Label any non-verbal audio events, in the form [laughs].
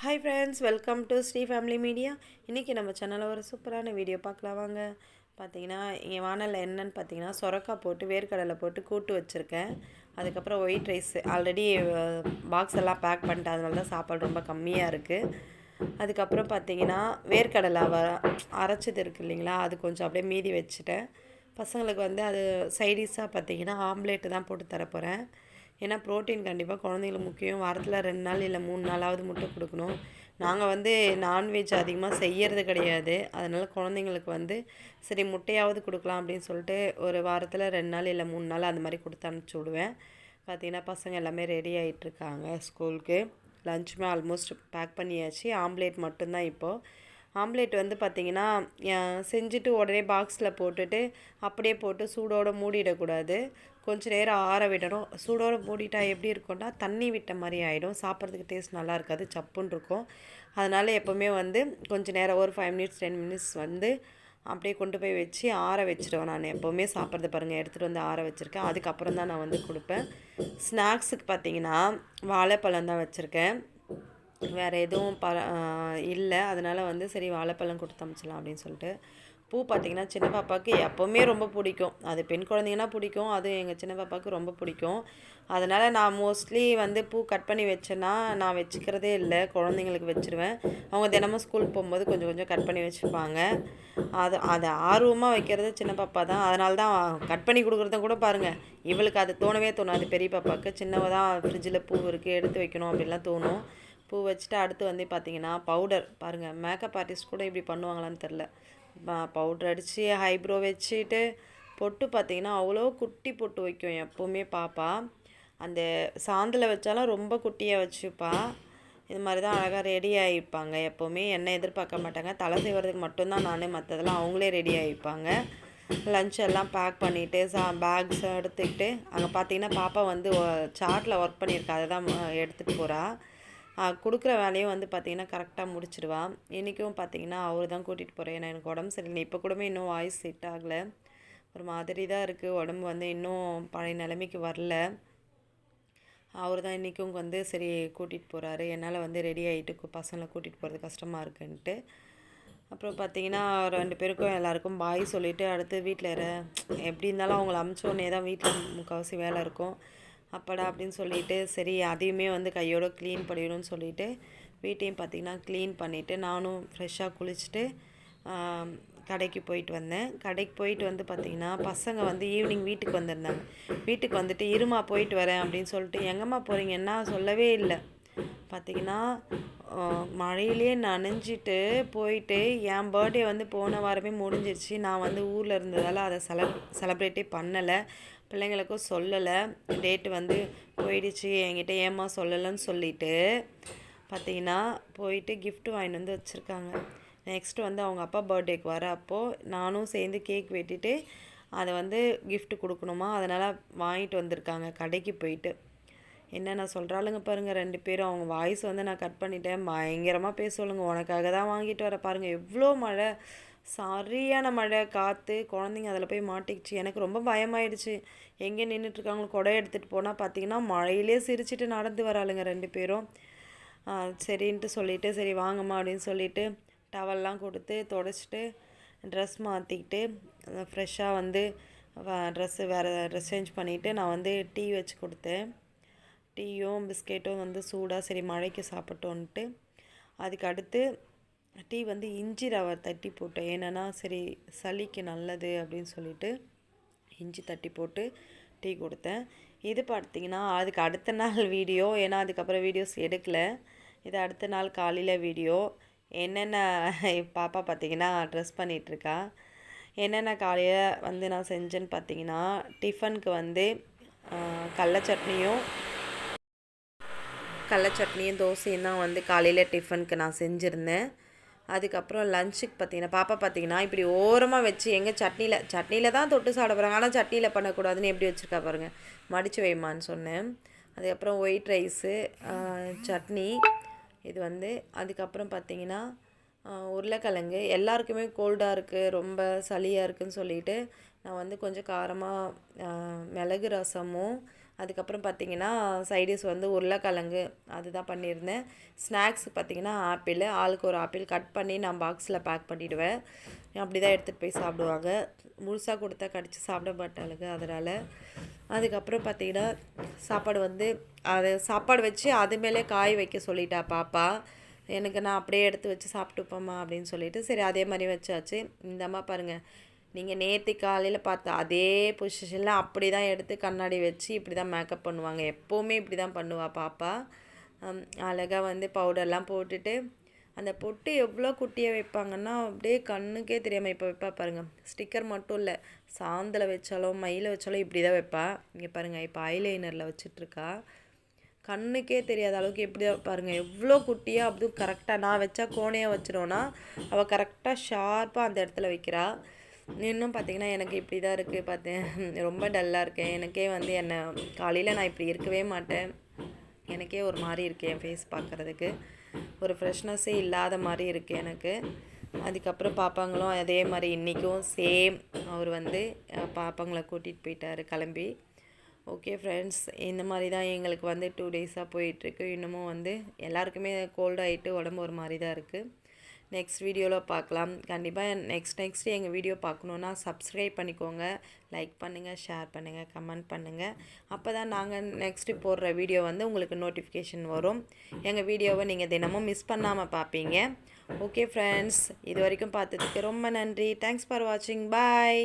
Hi friends welcome to Sri family media இன்றைக்கி நம்ம சேனலில் ஒரு சூப்பரான வீடியோ பார்க்கலாம் வாங்க. பார்த்தீங்கன்னா இங்கே வானலில் என்னன்னு பார்த்தீங்கன்னா சொரக்காய் போட்டு வேர்க்கடலை போட்டு கூட்டு வச்சுருக்கேன். அதுக்கப்புறம் ஒயிட் ரைஸ் ஆல்ரெடி பாக்ஸ் எல்லாம் பேக் பண்ணிட்டேன். அதனால தான் சாப்பாடு ரொம்ப கம்மியாக இருக்குது அதுக்கப்புறம் பார்த்தீங்கன்னா வேர்க்கடலை வ அரைச்சது இருக்குது இல்லைங்களா? அது கொஞ்சம் அப்படியே மீதி வச்சுட்டேன். பசங்களுக்கு வந்து அது சைடிஷாக பார்த்தீங்கன்னா ஆம்லேட்டு தான் போட்டு தரப்போகிறேன் ஏன்னா ப்ரோட்டீன் கண்டிப்பாக குழந்தைங்களுக்கு முக்கியம். வாரத்தில் ரெண்டு நாள் இல்லை மூணு நாளாவது முட்டை கொடுக்கணும். நாங்கள் வந்து நான்வெஜ் அதிகமாக செய்யறது கிடையாது. அதனால் குழந்தைங்களுக்கு வந்து சரி முட்டையாவது கொடுக்கலாம் அப்படின்னு சொல்லிட்டு ஒரு வாரத்தில் ரெண்டு நாள் இல்லை மூணு நாள் அந்த மாதிரி கொடுத்து அனுப்பிச்சி விடுவேன். பார்த்தீங்கன்னா பசங்க எல்லாமே ரெடி ஆகிட்டுருக்காங்க ஸ்கூலுக்கு. லஞ்சுமே ஆல்மோஸ்ட் பேக் பண்ணியாச்சு. ஆம்லேட் மட்டும்தான் இப்போது ஆம்லேட் வந்து பார்த்திங்கன்னா செஞ்சுட்டு உடனே பாக்ஸில் போட்டுட்டு அப்படியே போட்டு சூடோடு மூடிடக்கூடாது. கொஞ்சம் நேரம் ஆற விடணும். சூடோடு மூடிட்டா எப்படி இருக்கும்னா தண்ணி விட்ட மாதிரி ஆகிடும் சாப்பிட்றதுக்கு டேஸ்ட் நல்லா இருக்காது. சப்புன்னு இருக்கும். அதனால் எப்போவுமே வந்து கொஞ்சம் நேரம் ஒரு ஃபைவ் மினிட்ஸ் டென் மினிட்ஸ் வந்து அப்படியே கொண்டு போய் வச்சு ஆற வச்சுருவேன் நான். எப்போவுமே சாப்பிட்றது பாருங்கள் எடுத்துகிட்டு வந்து ஆற வச்சுருக்கேன். அதுக்கப்புறம் தான் நான் வந்து கொடுப்பேன். ஸ்நாக்ஸுக்கு பார்த்தீங்கன்னா வாழைப்பழம் தான் வச்சுருக்கேன். வேறு எதுவும் ப இல்லை. அதனால் வந்து சரி வாழைப்பழம் கொடுத்து அமைச்சிடலாம் அப்படின்னு சொல்லிட்டு பூ பார்த்திங்கன்னா சின்ன பாப்பாவுக்கு எப்போவுமே ரொம்ப பிடிக்கும். அது பெண் குழந்தைங்கன்னா பிடிக்கும். அது எங்கள் சின்ன பாப்பாவுக்கு ரொம்ப பிடிக்கும். அதனால் நான் மோஸ்ட்லி வந்து பூ கட் பண்ணி வச்சேன்னா நான் வச்சுக்கிறதே இல்லை. குழந்தைங்களுக்கு வச்சுருவேன். அவங்க தினமும் ஸ்கூல் போகும்போது கொஞ்சம் கொஞ்சம் கட் பண்ணி வச்சுருப்பாங்க அது அதை ஆர்வமாக வைக்கிறது சின்ன பாப்பா தான். அதனால தான் கட் பண்ணி கொடுக்குறத கூட பாருங்கள் இவளுக்கு அது தோணவே தோணாது. பெரிய பாப்பாவுக்கு சின்னவ தான் ஃப்ரிட்ஜில் பூ இருக்குது எடுத்து வைக்கணும் அப்படின்லாம் தோணும். பூ வச்சுட்டு அடுத்து வந்து பார்த்திங்கன்னா பவுடர் பாருங்கள் மேக்கப் ஆர்டிஸ்ட் கூட இப்படி பண்ணுவாங்களான்னு தெரில பவுட்ரு அடித்து ஹைப்ரோ வச்சுட்டு பொட்டு பார்த்திங்கன்னா அவ்வளோ குட்டி பொட்டு வைக்கும் எப்போவுமே பாப்பா. அந்த சாந்தில் வச்சாலும் ரொம்ப குட்டியாக வச்சுப்பா. இது மாதிரி தான் அழகாக ரெடி ஆகிப்பாங்க. எப்போவுமே என்ன எதிர்பார்க்க மாட்டாங்க. தலை செய்வதுக்கு மட்டும்தான் நான் மற்றதெல்லாம் அவங்களே ரெடி ஆகிப்பாங்க. லஞ்ச் எல்லாம் பேக் பண்ணிவிட்டு சா பேக்ஸ் எடுத்துக்கிட்டு அங்கே பார்த்தீங்கன்னா பாப்பா வந்து சார்ட்டில் ஒர்க் பண்ணியிருக்கா. அதை தான் எடுத்துகிட்டு போகிறா கொடுக்குற வேலையும் வந்து பார்த்திங்கன்னா கரெக்டாக முடிச்சிடுவா. இன்றைக்கும் பார்த்திங்கன்னா அவர் தான் கூட்டிகிட்டு போகிறேன் ஏன்னா எனக்கு உடம்பு சரியில்லை. இப்போ கூடமே இன்னும் வாய்ஸ் செட் ஆகலை. ஒரு மாதிரி தான் இருக்குது உடம்பு வந்து இன்னும் பழைய நிலைமைக்கு வரல. அவர் தான் இன்றைக்கும் வந்து சரி கூட்டிகிட்டு போகிறாரு என்னால் வந்து ரெடி ஆகிட்டு பசங்களை கூட்டிகிட்டு போகிறது கஷ்டமாக இருக்குன்ட்டு. அப்புறம் பார்த்தீங்கன்னா ரெண்டு பேருக்கும் எல்லாருக்கும் பாய் சொல்லிவிட்டு அடுத்து வீட்டில் எப்படி இருந்தாலும் அவங்கள அமுச்சோடனே தான் வீட்டில் முக்கால்வாசி வேலை இருக்கும். அப்படா அப்படின்னு சொல்லிட்டு சரி அதையுமே வந்து கையோடு க்ளீன் பண்ணிடணும்னு சொல்லிவிட்டு வீட்டையும் பார்த்திங்கன்னா க்ளீன் பண்ணிவிட்டு நானும் ஃப்ரெஷ்ஷாக குளிச்சுட்டு கடைக்கு போயிட்டு வந்தேன். கடைக்கு போயிட்டு வந்து பார்த்திங்கன்னா பசங்க வந்து ஈவினிங் வீட்டுக்கு வந்திருந்தாங்க. வீட்டுக்கு வந்துட்டு இருமா போயிட்டு வரேன் அப்படின்னு சொல்லிட்டு எங்கம்மா போகிறீங்கன்னா சொல்லவே இல்லை. பார்த்திங்கன்னா மழையிலே நனைஞ்சிட்டு போயிட்டு என் பர்த்டே வந்து போன வாரமே முடிஞ்சிருச்சு. நான் வந்து ஊரில் இருந்ததால் அதை செல செலப்ரேட்டே பண்ணலை. பிள்ளைங்களுக்கும் சொல்லலை. டேட்டு வந்து போயிடுச்சு. என்கிட்ட ஏமா சொல்லலைன்னு சொல்லிவிட்டு பார்த்தீங்கன்னா போயிட்டு கிஃப்ட் வாங்கிட்டு வந்து வச்சுருக்காங்க. நெக்ஸ்ட்டு வந்து அவங்க அப்பா பர்த்டேக்கு வர அப்போது நானும் சேர்ந்து கேக் வெட்டிட்டு அதை வந்து கிஃப்ட் கொடுக்கணுமா? அதனால் வாங்கிட்டு வந்திருக்காங்க கடைக்கு போயிட்டு. என்ன நான் சொல்கிறாளுங்க பாருங்கள் ரெண்டு பேரும் அவங்க வாய்ஸ் வந்து நான் கட் பண்ணிட்டேன். பயங்கரமாக பேசுவாளுங்க. உனக்காக தான் வாங்கிட்டு வர பாருங்கள் எவ்வளோ மழை. சரியான மழை காற்று குழந்தைங்க அதில் போய் மாட்டிக்கிச்சு. எனக்கு ரொம்ப பயமாயிடுச்சு. எங்கே நின்றுட்டுருக்காங்களோ கொடை எடுத்துகிட்டு போனால் பார்த்தீங்கன்னா மழையிலே சிரிச்சிட்டு நடந்து வராளுங்க ரெண்டு பேரும். சரின்ட்டு சொல்லிவிட்டு சரி வாங்கம்மா அப்படின்னு சொல்லிவிட்டு டவல்லாம் கொடுத்து தொடச்சிட்டு ட்ரெஸ் மாற்றிக்கிட்டு ஃப்ரெஷ்ஷாக வந்து ட்ரெஸ்ஸு வேறு ட்ரெஸ் சேஞ்ச் பண்ணிவிட்டு நான் வந்து டீ வச்சு கொடுத்தேன். டீயும் பிஸ்கெட்டும் வந்து சூடாக சரி மழைக்கு சாப்பிட்டோன்ட்டு அதுக்கு அடுத்து டீ வந்து இஞ்சி ரவை தட்டி போட்டேன். ஏன்னா சரி சளிக்கு நல்லது அப்படின்னு சொல்லிட்டு இஞ்சி தட்டி போட்டு டீ கொடுத்தேன். இது பார்த்தீங்கன்னா அதுக்கு அடுத்த நாள் வீடியோ. ஏன்னா அதுக்கப்புறம் வீடியோஸ் எடுக்கலை. இது அடுத்த நாள் காலையில் வீடியோ. என்னென்ன பாப்பா பார்த்திங்கன்னா ட்ரெஸ் பண்ணிகிட்ருக்கா என்னென்ன காலையில் வந்து நான் செஞ்சேன்னு பார்த்தீங்கன்னா டிஃபனுக்கு வந்து கடல சட்னியும் கடல சட்னியும் தோசையும் தான் வந்து காலையில் டிஃபனுக்கு நான் செஞ்சுருந்தேன். அதுக்கப்புறம் லஞ்சுக்கு பார்த்தீங்கன்னா பாப்பா பார்த்தீங்கன்னா இப்படி ஓரமாக வச்சு எங்கே சட்னியில் சட்னியில் தான் தொட்டு சாப்பிட போகிறாங்க ஆனால் சட்னியில் பண்ணக்கூடாதுன்னு எப்படி வச்சுருக்கா பாருங்கள் மடித்து வைமான்னு சொன்னேன். அதுக்கப்புறம் ஒயிட் ரைஸு சட்னி இது வந்து அதுக்கப்புறம் பார்த்தீங்கன்னா உருளைக்கிழங்கு. எல்லாருக்குமே கோல்டாக இருக்குது ரொம்ப சளியாக இருக்குதுன்னு சொல்லிட்டு நான் வந்து கொஞ்சம் காரமாக மிளகு ரசமும் அதுக்கப்புறம் பார்த்தீங்கன்னா சைடிஸ் வந்து உருளைக்கிழங்கு அதுதான் பண்ணியிருந்தேன். ஸ்நாக்ஸ் பார்த்தீங்கன்னா ஆப்பிள் ஆளுக்கு ஒரு ஆப்பிள் கட் பண்ணி நான் பாக்ஸில் பேக் பண்ணிவிடுவேன் அப்படி தான் எடுத்துகிட்டு போய் சாப்பிடுவாங்க. முழுசாக கொடுத்தா கடித்து சாப்பிட மாட்டாளுங்க அதனால். அதுக்கப்புறம் பார்த்தீங்கன்னா சாப்பாடு வந்து அது சாப்பாடு வச்சு அது மேலே காய் வைக்க சொல்லிட்டா பாப்பா. எனக்கு நான் அப்படியே எடுத்து வச்சு சாப்பிட்டுப்போம்மா அப்படின்னு சொல்லிட்டு சரி அதே மாதிரி வச்சாச்சு. இந்தம்மா பாருங்கள் நீங்கள் நேற்று காலையில் பார்த்த அதே பொசிஷனில் அப்படி தான் எடுத்து கண்ணாடி வச்சு இப்படி தான் மேக்கப் பண்ணுவாங்க. எப்போவுமே இப்படி தான் பண்ணுவாள் பாப்பா அழகாக வந்து பவுடர்லாம் போட்டுட்டு அந்த பொட்டு எவ்வளோ குட்டியாக வைப்பாங்கன்னா அப்படியே கண்ணுக்கே தெரியாமல் இப்போ வைப்பா பாருங்கள் ஸ்டிக்கர் மட்டும் இல்லை சாந்தில் வச்சாலும் மயில வச்சாலும் இப்படி தான் வைப்பா. இங்கே பாருங்கள் இப்போ ஐலைனரில் வச்சிட்ருக்கா கண்ணுக்கே தெரியாத அளவுக்கு எப்படி தான் பாருங்கள் எவ்வளோ குட்டியாக அதுவும் கரெக்டாக நான் வச்சா கோணையாக வச்சிடோன்னா அவள் கரெக்டாக ஷார்ப்பாக அந்த இடத்துல வைக்கிறா. இன்னும் பார்த்தீங்கன்னா எனக்கு இப்படி தான் இருக்குது பார்த்தேன் [laughs] ரொம்ப டல்லாக இருக்கேன். எனக்கே வந்து என்னை காலையில் நான் இப்படி இருக்கவே மாட்டேன். எனக்கே ஒரு மாதிரி இருக்குது என் ஃபேஸ் பார்க்குறதுக்கு ஒரு ஃப்ரெஷ்னஸ்ஸே இல்லாத மாதிரி இருக்குது எனக்கு. அதுக்கப்புறம் பாப்பாங்களும் அதே மாதிரி இன்றைக்கும் சேம் அவர் வந்து பாப்பாங்களை கூட்டிகிட்டு போயிட்டாரு கிளம்பி. ஓகே ஃப்ரெண்ட்ஸ் இந்த மாதிரி தான் எங்களுக்கு வந்து டூ டேஸாக போயிட்டுருக்கு இன்னமும் வந்து எல்லாருக்குமே கோல்ட் ஆகிட்டு உடம்பு ஒரு மாதிரி தான் இருக்குது நெக்ஸ்ட் வீடியோவில் பார்க்கலாம். கண்டிப்பாக நெக்ஸ்ட் நெக்ஸ்ட்டு எங்கள் வீடியோ பார்க்கணுன்னா சப்ஸ்கிரைப் பண்ணிக்கோங்க. லைக் பண்ணுங்கள் ஷேர் பண்ணுங்கள் கமெண்ட் பண்ணுங்கள் அப்போ தான் நாங்கள் நெக்ஸ்ட்டு போடுற வீடியோ வந்து உங்களுக்கு நோட்டிஃபிகேஷன் வரும். எங்கள் வீடியோவை நீங்கள் தினமும் மிஸ் பண்ணாமல் பார்ப்பீங்க. ஓகே ஃப்ரெண்ட்ஸ் இது வரைக்கும் பார்த்ததுக்கு ரொம்ப நன்றி. தேங்க்ஸ் ஃபார் வாட்சிங் பாய்